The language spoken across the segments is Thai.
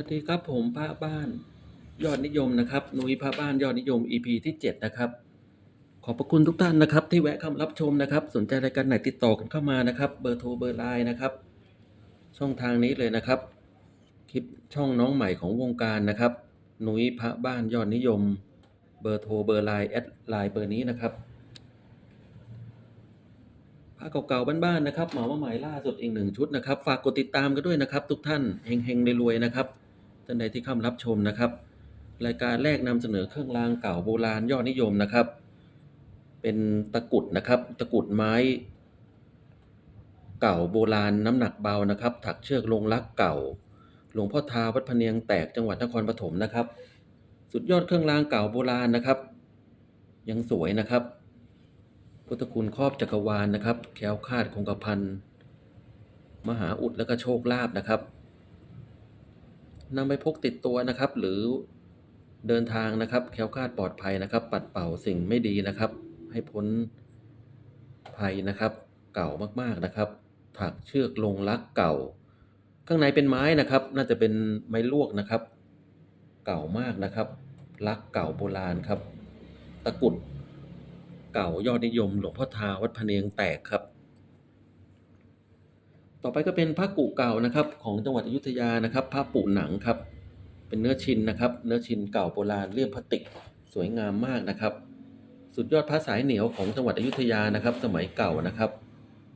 วัสดีครับผมพระบ้านยอดนิยมนะครับนุ้ยพระบ้านยอดนิยม EP ที่ 7 นะครับ ขอบพระคุณทุกท่านนะครับ ที่แวะเข้ามารับชมนะครับ สนใจรายการไหนติดต่อกันเข้ามานะครับ เบอร์โทรเบอร์ไลน์นะครับ ช่องทางนี้เลยนะครับ คลิปช่องน้องใหม่ของวงการนะครับนุ้ยพระบ้านยอดนิยม เบอร์โทรเบอร์ไลน์แอดไลน์เบอร์นี้นะครับผ้าเก่าๆบ้านๆนะครับเหมามาใหม่ล่าสุดอีกหนึ่งชุดนะครับ ฝากกดติดตามกันด้วยนะครับ ทุกท่านเฮงๆรวยๆนะครับ ท่านใดที่เข้ามารับชมนะครับ รายการแรกนำเสนอเครื่องรางเก่าโบราณยอดนิยมนะครับ เป็นตะกุดนะครับ ตะกุดไม้ เก่าโบราณน้ำหนักเบานะครับ ถักเชือกลงรักเก่า หลวงพ่อทาวัดพะเนียงแตกจังหวัดนครปฐมนะครับ สุดยอดเครื่องรางเก่าโบราณนะครับ ยังสวยนะครับพุทธคุณครอบจักรวาลนะครับ แคล้วคลาดคงกระพันมหาอุดและก็โชคลาภนะครับ นำไปพกติดตัวนะครับ หรือเดินทางนะครับ แคล้วคลาดปลอดภัยนะครับ ปัดเป่าสิ่งไม่ดีนะครับ ให้พ้นภัยนะครับ เก่ามากๆนะครับ ถักเชือกลงรักเก่า ข้างในเป็นไม้นะครับ น่าจะเป็นไม้ลวกนะครับ เก่ามากนะครับรักเก่าโบราณครับ ตะกรุดเก่ายอดนิยม หลวงพ่อทาวัดพะเนียงแตกครับ ต่อไปก็เป็นพระกุเก่านะครับ ของจังหวัดอยุธยานะครับพระปุหนังครับ เป็นเนื้อชินนะครับ เนื้อชินเก่าโบราณเลี่ยมพลาสติกสวยงามมากนะครับ สุดยอดพระสายเหนียวของจังหวัดอยุธยานะครับ สมัยเก่านะครับ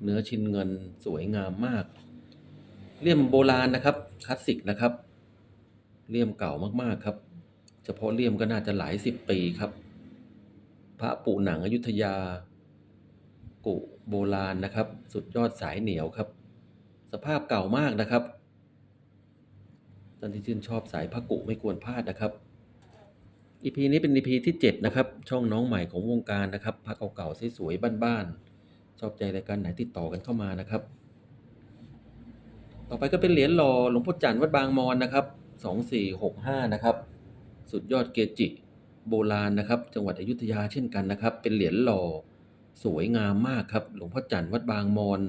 เนื้อชินเงินสวยงามมาก เลี่ยมโบราณนะครับคลาสสิกนะครับ เลี่ยมเก่ามากๆครับ เฉพาะเลี่ยมก็น่าจะหลายสิบปีครับพระปู่หนังอยุธยากุโบราณนะครับ สุดยอดสายเหนียวครับ สภาพเก่ามากนะครับท่านที่ชื่นชอบสายพระกุไม่ควรพลาดนะครับ EP นี้เป็น EP ที่ 7 นะครับ ช่องน้องใหม่ของวงการนะครับพระเก่าๆสวยๆบ้านๆชอบใจรายการไหนติดต่อกันเข้ามานะครับ ต่อไปก็เป็นเหรียญหล่อหลวงพ่อจันทร์วัดบางมอนนะครับ2465นะครับ สุดยอดเกจิโบราณนะครับ จังหวัดอยุธยาเช่นกันนะครับ เป็นเหรียญหล่อสวยงามมากครับ หลวงพ่อจันทร์วัดบางมอน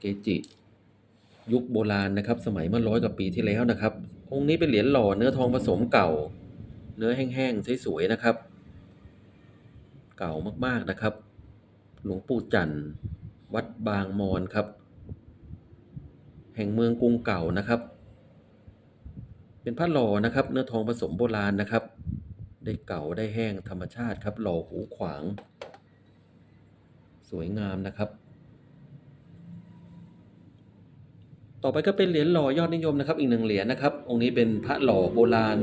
เกจิ ยุคโบราณนะครับ สมัยเมื่อร้อยกว่าปีที่แล้วนะครับ องค์นี้เป็นเหรียญหล่อเนื้อทองผสมเก่า เนื้อแห้งๆสวยๆนะครับ เก่ามากๆนะครับ หลวงปู่จันทร์วัดบางมอนครับ แห่งเมืองกรุงเก่านะครับ เป็นพระหล่อนะครับ เนื้อทองผสมโบราณนะครับ ได้เก่าได้แห้งธรรมชาติครับ หล่อหูขวาง สวยงามนะครับ ต่อไปก็เป็นเหรียญหล่อยอดนิยมนะครับ อีกหนึ่งเหรียญนะครับ องค์นี้เป็นพระหล่อโบราณ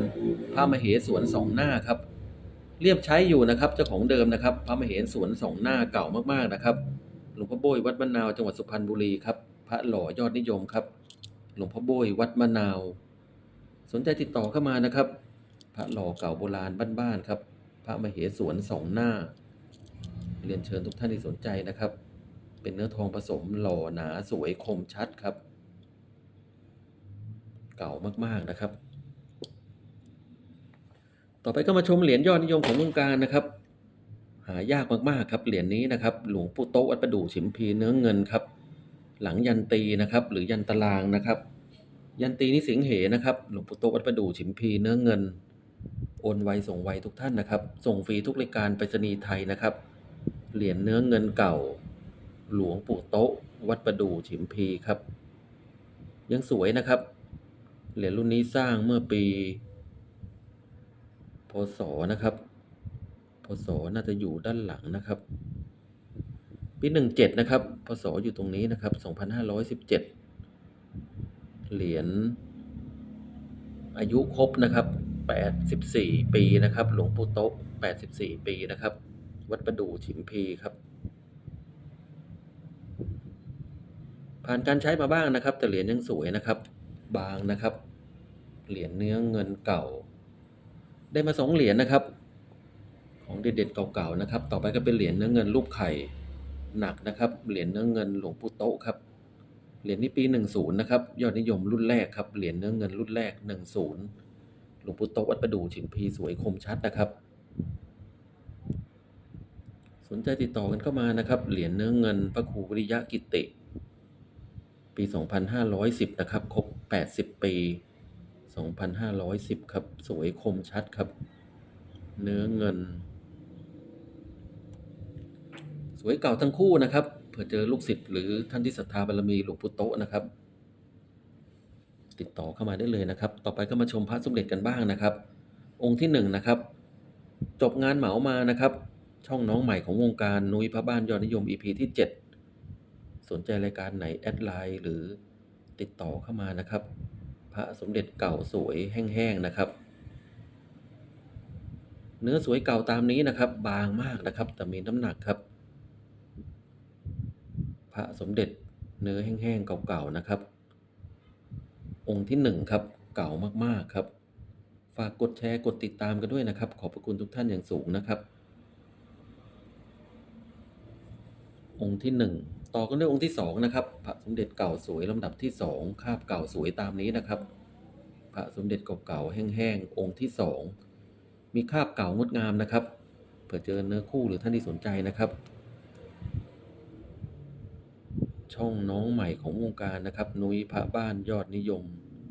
พระมเหสวนสองหน้าครับ เรียบใช้อยู่นะครับเจ้าของเดิมนะครับ พระมเหสวนสองหน้าเก่ามากๆนะครับ หลวงพ่อโบยวัดมะนาวจังหวัดสุพรรณบุรีครับ พระหล่อยอดนิยมครับ หลวงพ่อโบยวัดมะนาว สนใจติดต่อเข้ามานะครับ พระหล่อเก่าโบราณบ้านๆครับ พระมเหสวนสองหน้า เรียนเชิญทุกท่านที่สนใจนะครับ เป็นเนื้อทองผสมหล่อหนาสวยคมชัดครับ เก่ามากๆนะครับ ต่อไปก็มาชมเหรียญยอดนิยมของวงการนะครับ หายากมากๆครับเหรียญนี้นะครับ หลวงปู่โต๊ะวัดประดู่ฉิมพีเนื้อเงินครับ หลังยันตีนะครับ หรือยันตารางนะครับ ยันตีนี่สิงเหนะครับ หลวงปู่โต๊ะวัดประดู่ฉิมพีเนื้อเงินโอนไวส่งไวทุกท่านนะครับ ส่งฟรีทุกรายการไปรษณีย์ไทยนะครับ เหรียญเนื้อเงินเก่า หลวงปู่โต๊ะ วัดประดู่ฉิมพีครับ ยังสวยนะครับ เหรียญรุ่นนี้สร้างเมื่อปี พศนะครับ พศน่าจะอยู่ด้านหลังนะครับ ปีหนึ่งเจ็ดนะครับ พศอยู่ตรงนี้นะครับสองพันห้าร้อยสิบเจ็ดเหรียญอายุครบนะครับแปดสิบสี่ปีนะครับ หลวงปู่โต๊ะแปดสิบสี่ปีนะครับ วัดประดู่ฉิมพีครับผ่านการใช้มาบ้างนะครับ แต่เหรียญยังสวยนะครับ บางนะครับ เหรียญเนื้อเงินเก่า ได้มาสองเหรียญนะครับ ของเด็ดๆเก่าๆนะครับ ต่อไปก็เป็นเหรียญเนื้อเงินรูปไข่หนักนะครับ เหรียญเนื้อเงินหลวงปู่โต๊ะครับ เหรียญนี้ปีหนึ่งศูนย์นะครับ ยอดนิยมรุ่นแรกครับ เหรียญเนื้อเงินรุ่นแรกหนึ่งศูนย์หลวงปู่โต๊ะวัดประดู่ฉิมพีสวยคมชัดนะครับ สนใจติดต่อกันเข้ามานะครับ เหรียญเนื้อเงินพระครูวิริยะกิติ ปี 2510 นะครับ ครบ 80 ปี 2510 ครับ สวยคมชัดครับ เนื้อเงิน สวยเก่าทั้งคู่นะครับ เผื่อเจอลูกศิษย์หรือท่านที่ศรัทธาบารมีหลวงปู่โตนะครับ ติดต่อเข้ามาได้เลยนะครับ ต่อไปก็มาชมพระสมเด็จกันบ้างนะครับ องค์ที่หนึ่งนะครับ จบงานเหมามานะครับ ช่องน้องใหม่ของวงการนุ้ยพระบ้านยอดนิยม EP ที่ 7 สนใจรายการไหนแอดไลน์หรือติดต่อเข้ามานะครับ พระสมเด็จเก่าสวยแห้งๆนะครับ เนื้อสวยเก่าตามนี้นะครับ บางมากนะครับ แต่มีน้ำหนักครับ พระสมเด็จเนื้อแห้งๆเก่าๆนะครับ องค์ที่หนึ่งครับเก่ามากๆครับ ฝากกดแชร์กดติดตามกันด้วยนะครับ ขอบพระคุณทุกท่านอย่างสูงนะครับ องค์ที่หนึ่ง ต่อกันด้วยองค์ที่สองนะครับ พระสมเด็จเก่าสวยลำดับที่สองคาบเก่าสวยตามนี้นะครับ พระสมเด็จเก่าๆแห้งๆองค์ที่สองมีคาบเก่างดงามนะครับ เผื่อเจอเนื้อคู่หรือท่านที่สนใจนะครับ ช่องน้องใหม่ของวงการนะครับ นุ้ยพระบ้านยอดนิยม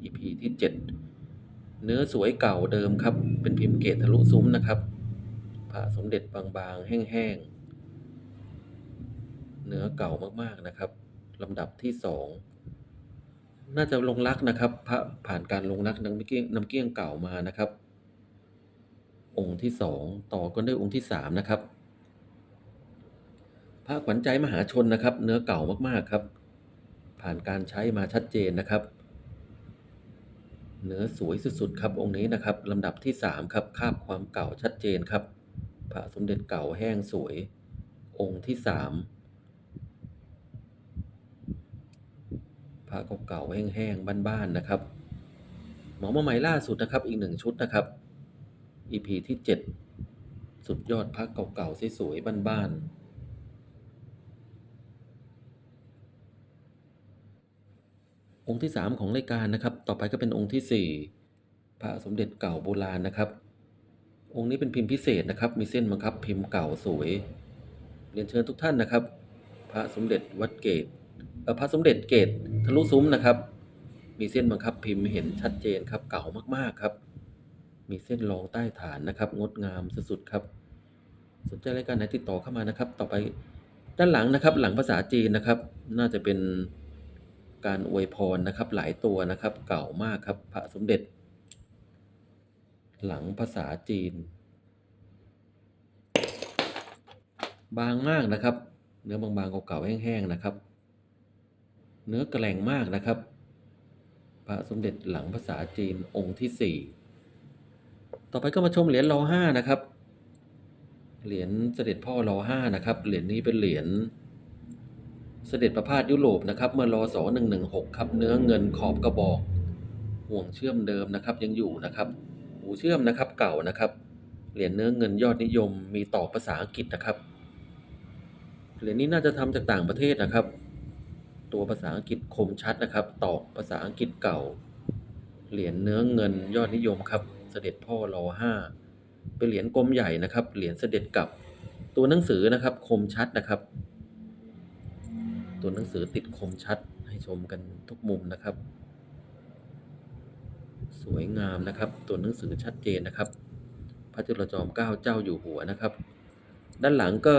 EP ที่ 7 เนื้อสวยเก่าเดิมครับ เป็นพิมพ์เกตทะลุซุ้มนะครับ พระสมเด็จบางๆ แห้งๆ เนื้อเก่ามากๆนะครับลำดับที่สองน่าจะลงรักนะครับพระผ่านการลงรักน้ำเกี้ยงน้ำเกี้ยงเก่ามานะครับ องค์ที่สองต่อกันด้วยองค์ที่สามนะครับ พระขวัญใจมหาชนนะครับ เนื้อเก่ามากๆครับ ผ่านการใช้มาชัดเจนนะครับ เนื้อสวยสุดๆครับองค์นี้นะครับลำดับที่สามครับคาบความเก่าชัดเจนครับ พระสมเด็จเก่าแห้งสวย องค์ที่สาม พระเก่าๆแห้งๆบ้านๆนะครับ หมอมาใหม่ล่าสุดนะครับอีกหนึ่งชุดนะครับ EP ที่เจ็ดสุดยอดพระเก่าๆสวยๆบ้านๆองค์ที่สามของรายการนะครับ ต่อไปก็เป็นองค์ที่สี่พระสมเด็จเก่าโบราณนะครับ องค์นี้เป็นพิมพ์พิเศษนะครับ มีเส้นบังคับพิมพ์เก่าสวย เรียนเชิญทุกท่านนะครับ พระสมเด็จวัดเกต พระสมเด็จเกตทะลุซุ้มนะครับ มีเส้นบังคับพิมพ์เห็นชัดเจนครับ เก่ามากๆครับ มีเส้นรองใต้ฐานนะครับ งดงามสุดๆครับ สนใจรายการไหนติดต่อเข้ามานะครับ ต่อไปด้านหลังนะครับ หลังภาษาจีนนะครับ น่าจะเป็นการอวยพรนะครับ หลายตัวนะครับ เก่ามากครับ พระสมเด็จ หลังภาษาจีน บางมากนะครับ เนื้อบางๆเก่าๆแห้งๆนะครับ เนื้อแกร่งมากนะครับ พระสมเด็จหลังภาษาจีนองค์ที่สี่ต่อไปก็มาชมเหรียญรอห้านะครับ เหรียญเสด็จพ่อรอห้านะครับ เหรียญนี้เป็นเหรียญเสด็จประพาสยุโรปนะครับ เมื่อรอสอหนึ่งหนึ่งหกครับ เนื้อเงินขอบกระบอก ห่วงเชื่อมเดิมนะครับ ยังอยู่นะครับหูเชื่อมนะครับ เก่านะครับ เหรียญเนื้อเงินยอดนิยมมีต่อภาษาอังกฤษนะครับ เหรียญนี้น่าจะทำจากต่างประเทศนะครับ ตัวภาษาอังกฤษคมชัดนะครับ ตอกภาษาอังกฤษเก่า เหรียญเนื้อเงินยอดนิยมครับ เสด็จพ่อรอห้าเป็นเหรียญกลมใหญ่นะครับ เหรียญเสด็จกลับ ตัวหนังสือนะครับ คมชัดนะครับ ตัวหนังสือติดคมชัดให้ชมกันทุกมุมนะครับ สวยงามนะครับ ตัวหนังสือชัดเจนนะครับ พระจุลจอมเกล้าเจ้าอยู่หัวนะครับ ด้านหลังก็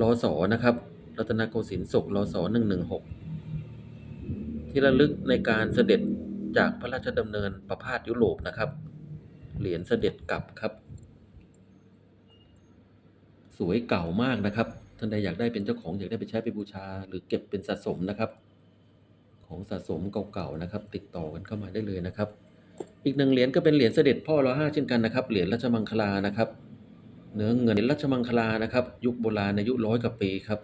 รอสอนะครับ รัตนโกสินทร์ศกรอสอหนึ่งหนึ่งหกที่ระลึกในการเสด็จจากพระราชดำเนินประพาสยุโรปนะครับ เหรียญเสด็จกลับครับ สวยเก่ามากนะครับ ท่านใดอยากได้เป็นเจ้าของอยากได้ไปใช้ไปบูชา หรือเก็บเป็นสะสมนะครับ ของสะสมเก่าๆนะครับ ติดต่อกันเข้ามาได้เลยนะครับ อีกหนึ่งเหรียญก็เป็นเหรียญเสด็จพ่อรอห้าเช่นกันนะครับ เหรียญราชมังคลานะครับ เนื้อเงินราชมังคลานะครับ ยุคโบราณอายุร้อยกว่าปีครับ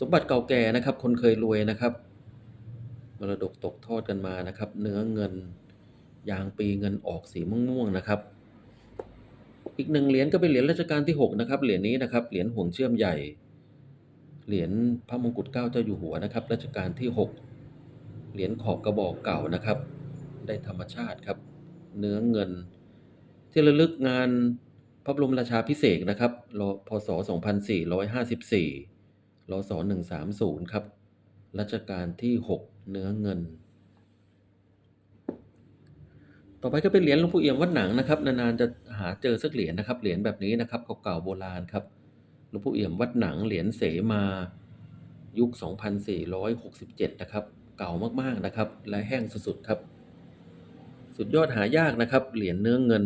สมบัติเก่าแก่นะครับ คนเคยรวยนะครับมรดกตกทอดกันมานะครับ เนื้อเงินยางปีเงินออกสีม่วงๆนะครับ อีกหนึ่งเหรียญก็เป็นเหรียญรัชกาลที่หกนะครับ เหรียญนี้นะครับ เหรียญห่วงเชื่อมใหญ่ เหรียญพระมงกุฎเกล้าเจ้าอยู่หัวนะครับรัชกาลที่หกเหรียญขอบกระบอกเก่านะครับ ได้ธรรมชาติครับ เนื้อเงิน ที่ระลึกงานพระบรมราชาพิเศษนะครับรพศ 2454 รศ130 ครับ รัชกาลที่ 6 เนื้อเงิน ต่อไปก็เป็นเหรียญหลวงปู่เอี่ยมวัดหนังนะครับ นานๆจะหาเจอสักเหรียญนะครับ เหรียญแบบนี้นะครับเก่าๆโบราณครับ หลวงปู่เอี่ยมวัดหนัง เหรียญเสมายุค 2467 นะครับ เก่ามากๆนะครับ และแห้งสุดๆครับ สุดยอดหายากนะครับ เหรียญเนื้อเงิน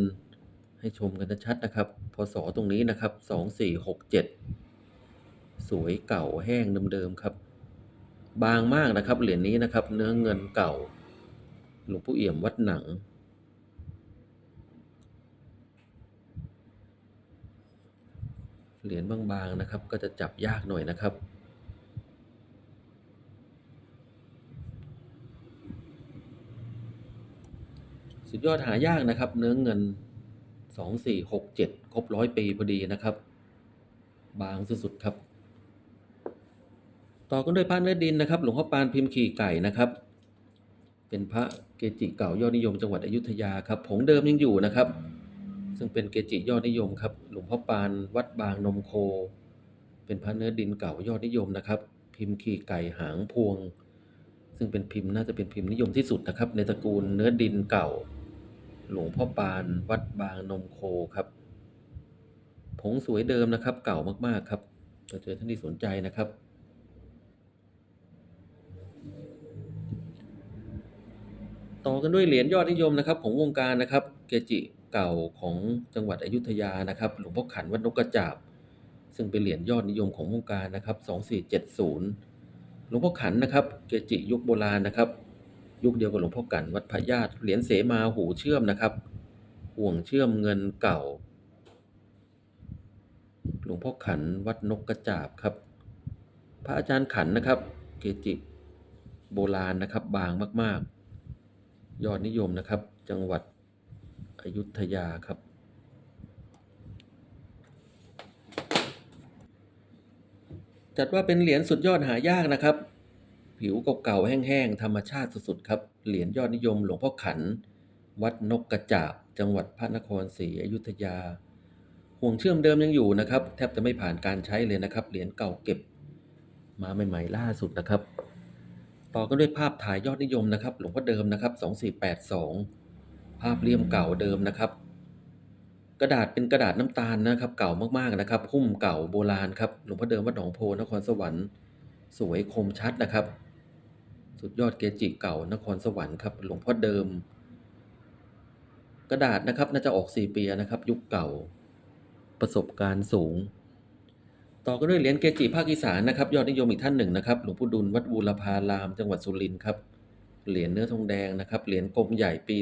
ให้ชมกันชัดนะครับ พศตรงนี้นะครับ 2467 สวยเก่าแห้งเดิมๆครับ บางมากนะครับ เหรียญนี้นะครับ เนื้อเงินเก่า หลวงปู่เอี่ยมวัดหนัง เหรียญบางๆนะครับ ก็จะจับยากหน่อยนะครับสุดยอดหายากนะครับ เนื้อเงิน 2467 ครบร้อยปีพอดีนะครับ บางสุดๆครับ ต่อกันด้วยพระเนื้อดินนะครับ หลวงพ่อปานพิมพ์ขี่ไก่นะครับ เป็นพระเกจิเก่ายอดนิยมจังหวัดอยุธยาครับผงเดิมยังอยู่นะครับ ซึ่งเป็นเกจิยอดนิยมครับ หลวงพ่อปานวัดบางนมโค เป็นพระเนื้อดินเก่ายอดนิยมนะครับ พิมพ์ขี่ไก่หางพวง ซึ่งเป็นพิมพ์น่าจะเป็นพิมพ์นิยมที่สุดนะครับ ในตระกูลเนื้อดินเก่า หลวงพ่อปานวัดบางนมโคครับผงสวยเดิมนะครับ เก่ามากๆครับถ้าเจอท่านที่สนใจนะครับ ต่อกันด้วยเหรียญยอดนิยมนะครับของวงการนะครับเกจิเก่าของจังหวัดอยุธยานะครับ หลวงพ่อขันวัดนกกระจาบ ซึ่งเป็นเหรียญยอดนิยมของวงการนะครับ 2470 หลวงพ่อขันนะครับเกจิยุคโบราณนะครับ ยุคเดียวกับหลวงพ่อกันวัดพระญาติเหรียญเสมาหูเชื่อมนะครับห่วงเชื่อมเงินเก่า หลวงพ่อขันวัดนกกระจาบครับ พระอาจารย์ขันนะครับ เกจิโบราณนะครับบางมากๆ ยอดนิยมนะครับ จังหวัดอยุธยาครับ จัดว่าเป็นเหรียญสุดยอดหายากนะครับ ผิวเก่าๆแห้งๆธรรมชาติสุดๆครับ เหรียญยอดนิยมหลวงพ่อขัน วัดนกกระจาบ จังหวัดพระนครศรีอยุธยา ห่วงเชื่อมเดิมยังอยู่นะครับ แทบจะไม่ผ่านการใช้เลยนะครับ เหรียญเก่าเก็บ มาใหม่ ๆ ล่าสุดนะครับ ต่อกันด้วยภาพถ่ายยอดนิยมนะครับ หลวงพ่อเดิมนะครับ 2482 ภาพเลี่ยมเก่าเดิมนะครับ กระดาษเป็นกระดาษน้ำตาลนะครับ เก่ามากๆนะครับ หุ้มเก่าโบราณครับ หลวงพ่อเดิมวัดหนองโพนครสวรรค์ สวยคมชัดนะครับ สุดยอดเกจิเก่านครสวรรค์ครับ หลวงพ่อเดิม กระดาษนะครับน่าจะออกสี่ปีนะครับ ยุคเก่า ประสบการณ์สูง ต่อกันด้วยเหรียญเกจิภาคอีสานนะครับยอดนิยมอีกท่านหนึ่งนะครับหลวงปู่ดุลวัดบูรพาราม จังหวัดสุรินทร์ครับเหรียญเนื้อทองแดงนะครับเหรียญกลมใหญ่ปี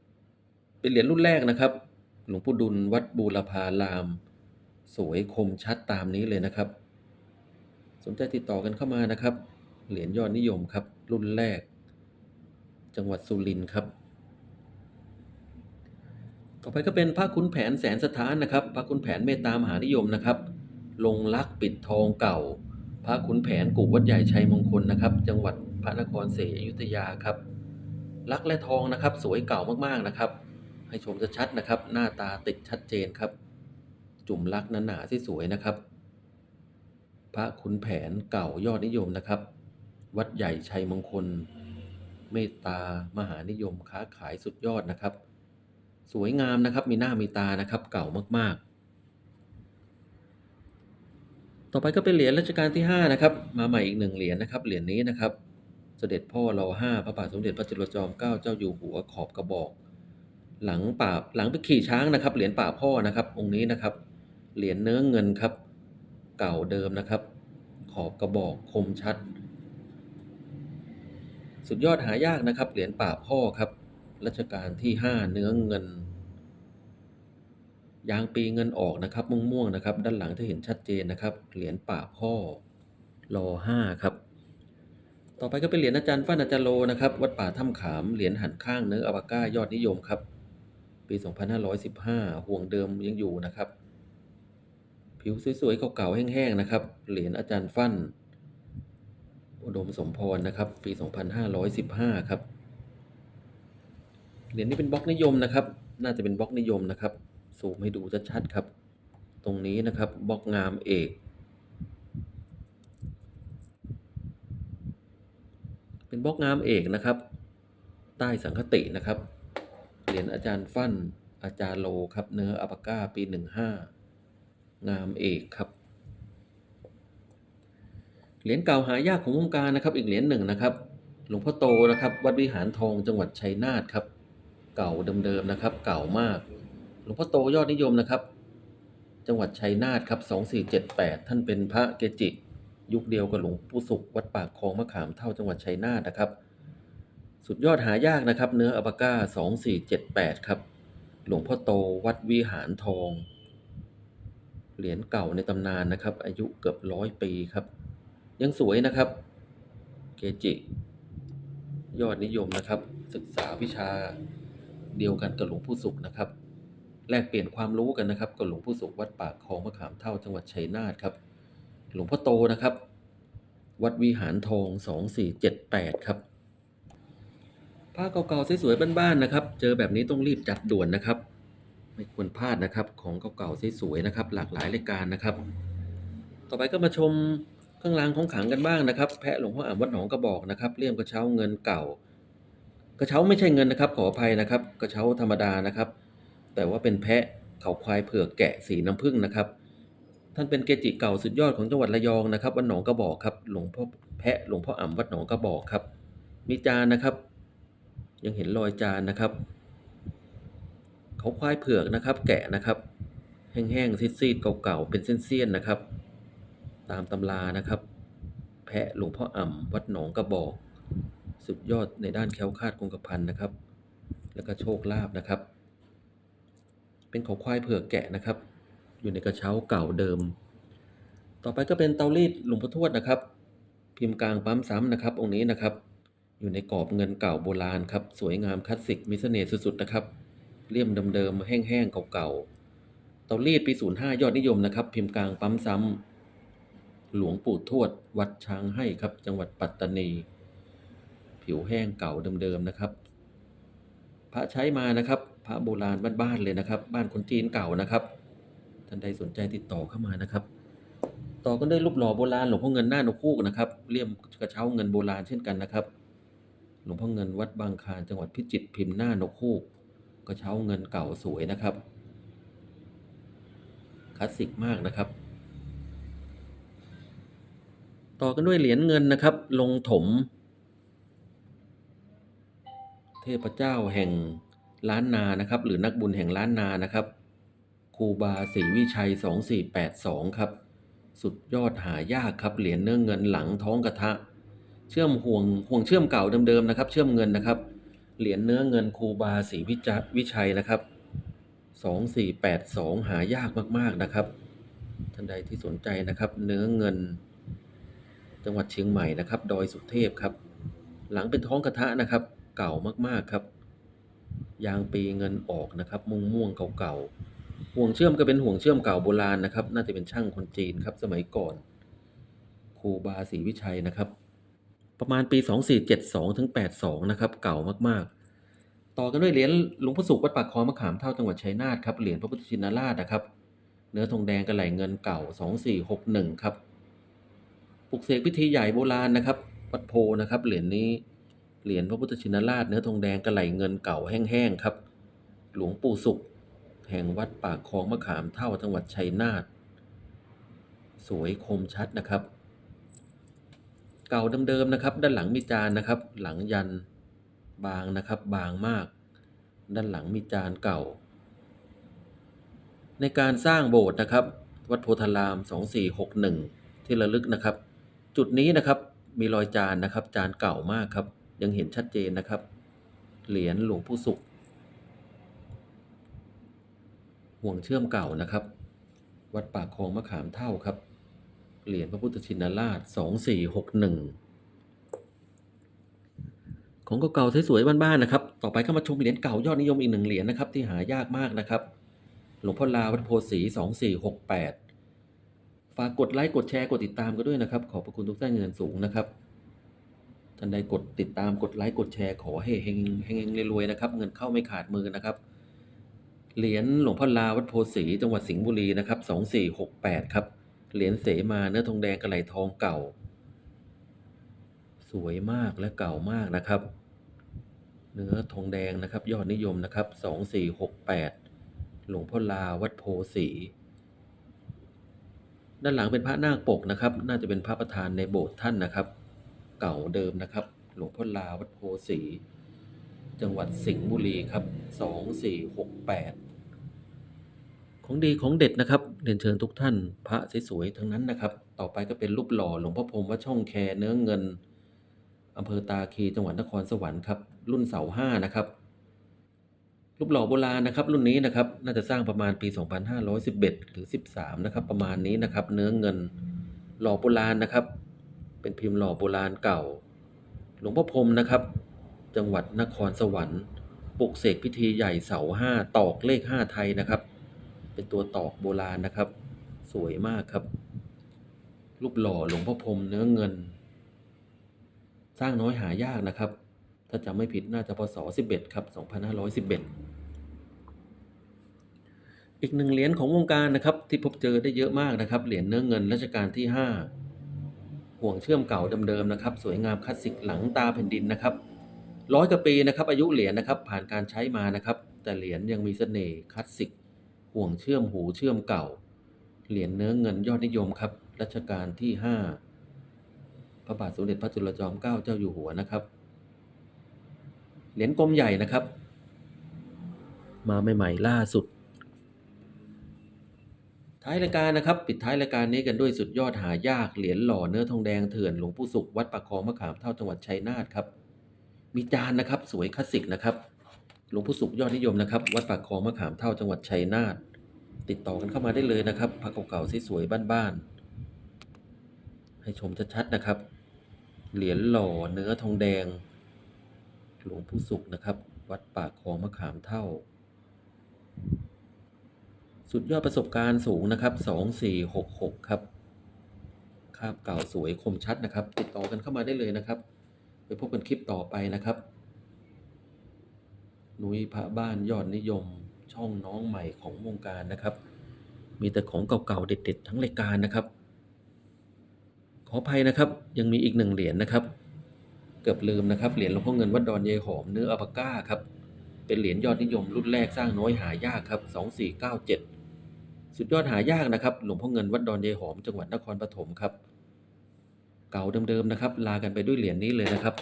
08 เป็นเหรียญรุ่นแรกนะครับ หลวงปู่ดุลวัดบูรพาราม สวยคมชัดตามนี้เลยนะครับ สนใจติดต่อกันเข้ามานะครับ เหรียญยอดนิยมครับ รุ่นแรก จังหวัดสุรินทร์ครับ ต่อไปก็เป็นพระขุนแผนแสนสถานนะครับ พระขุนแผนเมตตามหานิยมนะครับ ลงลักปิดทองเก่า พระขุนแผนกู่วัดใหญ่ชัยมงคลนะครับ จังหวัดพระนครศรีอยุธยาครับ ลักและทองนะครับ สวยเก่ามากๆนะครับ ให้ชมชัดๆนะครับ หน้าตาติดชัดเจนครับ จุ่มลักษณ์หนาๆที่สวยนะครับ พระขุนแผนเก่ายอดนิยมนะครับ วัดใหญ่ชัยมงคล เมตตามหานิยมค้าขายสุดยอดนะครับ สวยงามนะครับ มีหน้ามีตานะครับ เก่ามากๆ ต่อไปก็เป็นเหรียญรัชกาลที่ 5 นะครับ มาใหม่อีกหนึ่งเหรียญนะครับ เหรียญนี้นะครับ เสด็จพ่อรอห้าพระบาทสมเด็จพระจุลจอมเกล้าเจ้าอยู่หัวขอบกระบอก หลังป่าหลังไปขี่ช้างนะครับ เหรียญป่าพ่อนะครับ องค์นี้นะครับ เหรียญเนื้อเงินครับ เก่าเดิมนะครับ ขอบกระบอกคมชัด สุดยอดหายากนะครับ เหรียญป่าพ่อครับ รัชกาลที่ 5 เนื้อเงิน ยางปีเงินออกนะครับ ม่วงๆนะครับ ด้านหลังถ้าเห็นชัดเจนนะครับ เหรียญป่าพ่อรอห้าครับ ต่อไปก็เป็นเหรียญอาจารย์ฟ้านอาจารย์โลนะครับ วัดป่าถ้ำขาม เหรียญหันข้างเนื้ออวาก้ายอดนิยมครับ ปี 2515 ห่วงเดิมยังอยู่นะครับ ผิวสวยๆเก่าๆแห้งๆนะครับ เหรียญอาจารย์ฟั่นอุดมสมพรนะครับ ปี 2515 ครับ เหรียญนี้เป็นบล็อกนิยมนะครับ น่าจะเป็นบล็อกนิยมนะครับซูมให้ดูชัดๆครับ ตรงนี้นะครับบล็อกงามเอกเป็นบล็อกงามเอกนะครับ ใต้สังคตินะครับ เหรียญอาจารย์ฟั่นอาจารย์โลครับ เนื้ออัปปาก้าปีหนึ่งห้างามเอกครับ เหรียญเก่าหายากของวงการนะครับ อีกเหรียญหนึ่งนะครับ หลวงพ่อโตนะครับ วัดวิหารทองจังหวัดชัยนาทครับ เก่าเดิมๆนะครับ เก่ามาก หลวงพ่อโตยอดนิยมนะครับ จังหวัดชัยนาทครับ2478 ท่านเป็นพระเกจิ ยุคเดียวกับหลวงปู่สุขวัดปากคลองมะขามเท่าจังหวัดชัยนาทนะครับ สุดยอดหายากนะครับ เนื้ออัปปาก้า 2478 ครับ หลวงพ่อโตวัดวิหารทอง เหรียญเก่าในตำนานนะครับ อายุเกือบร้อยปีครับ ยังสวยนะครับ เกจิยอดนิยมนะครับ ศึกษาวิชา เดียวกันกับหลวงปู่สุขนะครับ แลกเปลี่ยนความรู้กันนะครับกับหลวงปู่สุขวัดปากคลองมะขามเท่าจังหวัดชัยนาทครับ หลวงพ่อโตนะครับ วัดวิหารทอง 2478 ครับผ้าเก่าๆสวยๆบ้านๆนะครับ เจอแบบนี้ต้องรีบจัดด่วนนะครับ ไม่ควรพลาดนะครับ ของเก่าๆสวยๆนะครับ หลากหลายรายการนะครับ ต่อไปก็มาชมเครื่องรางของขลังกันบ้างนะครับ แพะหลวงพ่ออ่ำวัดหนองกระบอกนะครับเลี่ยมกระเช้าเงินเก่า กระเช้าไม่ใช่เงินนะครับ ขออภัยนะครับ กระเช้าธรรมดานะครับ แต่ว่าเป็นแพะเขาควายเผือกแกะสีน้ำผึ้งนะครับ ท่านเป็นเกจิเก่าสุดยอดของจังหวัดระยองนะครับวัดหนองกระบอกครับหลวงพ่อแพะหลวงพ่ออ่ำวัดหนองกระบอกครับ มีจานนะครับ ยังเห็นรอยจานนะครับ เขาควายเผือกนะครับ แกะนะครับ แห้งๆซีดๆเก่าๆเป็นเส้นๆนะครับ ตามตำรานะครับ แพะหลวงพ่ออ่ำวัดหนองกระบอก สุดยอดในด้านแคล้วคลาดคงกระพันนะครับ แล้วก็โชคลาภนะครับ เป็นเขาควายเผือกแกะนะครับ อยู่ในกระเช้าเก่าเดิม ต่อไปก็เป็นเตารีดหลวงพ่อทวดนะครับ พิมพ์กลางปั๊มซ้ำนะครับ องค์นี้นะครับ อยู่ในกรอบเงินเก่าโบราณครับ สวยงามคลาสสิกมีเสน่ห์สุดๆนะครับ เลี่ยมเดิมๆแห้งๆเก่าๆ เตารีดปี 05 ยอดนิยมนะครับ พิมพ์กลางปั๊มซ้ำหลวงปู่ทวด วัดช้างให้ครับ จังหวัดปัตตานี ผิวแห้งเก่าเดิมๆนะครับ พระใช้มานะครับ พระโบราณบ้านๆเลยนะครับ บ้านคนจีนเก่านะครับ ท่านใดสนใจติดต่อเข้ามานะครับ ต่อกันด้วยรูปหล่อโบราณหลวงพ่อเงินหน้านกคูกนะครับเลี่ยมกระเช้าเงินโบราณเช่นกันนะครับ หลวงพ่อเงินวัดบางคลานจังหวัดพิจิตรพิมพ์หน้านกคูกกระเช้าเงินเก่าสวยนะครับคลาสสิกมากนะครับต่อกันด้วยเหรียญเงินนะครับ ลงถม พเจ้าแห่งล้านนานะครับ หรือนักบุญแห่งล้านนานะครับครูบาศรีวิชัย 2482 ครับ สุดยอดหายากครับเหรียญเนื้อเงินหลังท้องกระทะ เชื่อมห่วงห่วงเชื่อมเก่าเดิมๆนะครับ เชื่อมเงินนะครับเหรียญเนื้อเงินครูบาศรีวิจวิชัยนะครับ 2482 หายากมากๆนะครับ ท่านใดที่สนใจนะครับเนื้อเงิน จังหวัดเชียงใหม่นะครับ ดอยสุเทพครับ หลังเป็นท้องกระทะนะครับ เก่ามากๆครับ ยางปีเงินออกนะครับ ม่วงม่วงเก่าๆห่วงเชื่อมก็เป็นห่วงเชื่อมเก่าโบราณนะครับ น่าจะเป็นช่างคนจีนครับสมัยก่อนครูบาศรีวิชัยนะครับ ประมาณปี 2472ถึง82 นะครับ เก่ามากๆ ต่อกันด้วยเหรียญหลวงพ่อสุขวัดปากคลองมะขามเท่าจังหวัดชัยนาทครับเหรียญพระพุทธชินราชนะครับ เนื้อทองแดงกระไหลเงินเก่า 2461 ครับปลุกเสกพิธีใหญ่โบราณนะครับ วัดโพนะครับ เหรียญนี้ เหรียญพระพุทธชินราชเนื้อทองแดงกระไหลเงินเก่าแห้งๆครับ หลวงปู่สุข แห่งวัดปากคลองมะขามเท่าจังหวัดชัยนาทสวยคมชัดนะครับ เก่าเดิมๆนะครับ ด้านหลังมีจานนะครับ หลังยันบางนะครับ บางมาก ด้านหลังมีจานเก่า ในการสร้างโบสถ์นะครับ วัดโพธาราม 2461 ที่ระลึกนะครับ จุดนี้นะครับมีรอยจานนะครับ จานเก่ามากครับ ยังเห็นชัดเจนนะครับ เหรียญหลวงปู่สุข ห่วงเชื่อมเก่านะครับ วัดปากคลองมะขามเท่าครับ เหรียญพระพุทธชินราช 2461 ของเก่าๆสวยๆบ้านๆนะครับ ต่อไปก็มาชมเหรียญเก่ายอดนิยมอีกหนึ่งเหรียญนะครับ ที่หายากมากนะครับ หลวงพ่อลาวัดโพสี 2468 ฝากกดไลค์กดแชร์กดติดตามกันด้วยนะครับ ขอบพระคุณทุกท่านเงินสูงนะครับ ท่านใดกดติดตามกดไลค์กดแชร์ขอให้เฮงเฮงรวยๆนะครับ เงินเข้าไม่ขาดมือนะครับ เหรียญหลวงพ่อลาวัดโพสีจังหวัดสิงห์บุรีนะครับ2468ครับ เหรียญเสมาเนื้อทองแดงกระไหลทองเก่า สวยมากและเก่ามากนะครับ เนื้อทองแดงนะครับ ยอดนิยมนะครับสองสี่หกแปดหลวงพ่อลาวัดโพสีด้านหลังเป็นพระนาคปกนะครับ น่าจะเป็นพระประธานในโบสถ์ท่านนะครับ เก่าเดิมนะครับ หลวงพ่อลาวัดโพสี จังหวัดสิงห์บุรีครับสองสี่หกแปดของดีของเด็ดนะครับเรียนเชิญทุกท่าน พระสวยๆทั้งนั้นนะครับ ต่อไปก็เป็นรูปหล่อหลวงพ่อพรมวัดช่องแคเนื้อเงินอำเภอตาคีจังหวัดนครสวรรค์ครับรุ่นเสาห้านะครับรูปหล่อโบราณนะครับ รุ่นนี้นะครับ น่าจะสร้างประมาณปี 2511 หรือ 13 นะครับ ประมาณนี้นะครับ เนื้อเงินหล่อโบราณนะครับ เป็นพิมพ์หล่อโบราณเก่า หลวงพ่อพรมนะครับ จังหวัดนครสวรรค์ปลุกเสกพิธีใหญ่เสาห้าตอกเลขห้าไทยนะครับ เป็นตัวตอกโบราณนะครับ สวยมากครับ รูปหล่อหลวงพ่อพรมเนื้อเงิน สร้างน้อยหายากนะครับ ถ้าจำไม่ผิดน่าจะพศ11ครับ2511อีกหนึ่งเหรียญของวงการนะครับที่พบเจอได้เยอะมากนะครับเหรียญเนื้อเงินรัชกาลที่ 5 ห่วงเชื่อมเก่าเดิมๆนะครับ สวยงามคลาสสิกหลังตาแผ่นดินนะครับร้อยกว่าปีนะครับ อายุเหรียญนะครับ ผ่านการใช้มานะครับ แต่เหรียญยังมีเสน่ห์คลาสสิกห่วงเชื่อมหูเชื่อมเก่า เหรียญเนื้อเงินยอดนิยมครับรัชกาลที่ 5 พระบาทสมเด็จพระจุลจอมเกล้าเจ้าอยู่หัวนะครับ เหรียญกลมใหญ่นะครับ มาใหม่ๆล่าสุด ท้ายรายการนะครับ ปิดท้ายรายการนี้กันด้วยสุดยอดหายากเหรียญหล่อเนื้อทองแดงเถื่อนหลวงปู่สุขวัดปากคลองมะขามเท่าจังหวัดชัยนาทครับ มีจานนะครับสวยคลาสสิกนะครับหลวงปู่สุขยอดนิยมนะครับวัดปากคลองมะขามเท่าจังหวัดชัยนาทติดต่อกันเข้ามาได้เลยนะครับพระเก่าๆสวยๆบ้านๆให้ชมชัดๆนะครับ เหรียญหล่อเนื้อทองแดง หลวงปู่สุขนะครับ วัดปากคลองมะขามเท่า สุดยอดประสบการณ์สูงนะครับสองสี่หกหกครับคาบเก่าสวยคมชัดนะครับ ติดต่อกันเข้ามาได้เลยนะครับ ไปพบกันคลิปต่อไปนะครับ นุ้ยพระบ้านยอดนิยมช่องน้องใหม่ของวงการนะครับ มีแต่ของเก่าๆเด็ดๆทั้งรายการนะครับ ขออภัยนะครับ ยังมีอีกหนึ่งเหรียญนะครับ เกือบลืมนะครับ เหรียญหลวงพ่อเงินวัดดอนยายหอมเนื้ออัปาก้าครับ เป็นเหรียญยอดนิยมรุ่นแรกสร้างน้อยหายากครับ 2497 สุดยอดหายากนะครับ หลวงพ่อเงินวัดดอนยายหอมจังหวัดนครปฐมครับ เก่าเดิมๆนะครับ ลากันไปด้วยเหรียญนี้เลยนะครับ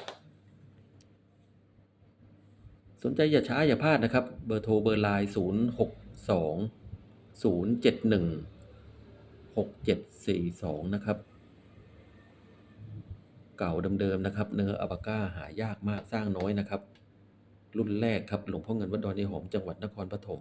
สนใจอย่าช้าอย่าพลาดนะครับ เบอร์โทรเบอร์ไลน์062 071 6742 นะครับ เก่าเดิมๆนะครับ เนื้ออัปาก้าหายากมากสร้างน้อยนะครับ รุ่นแรกครับหลวงพ่อเงินวัดดอนยายหอมจังหวัดนครปฐม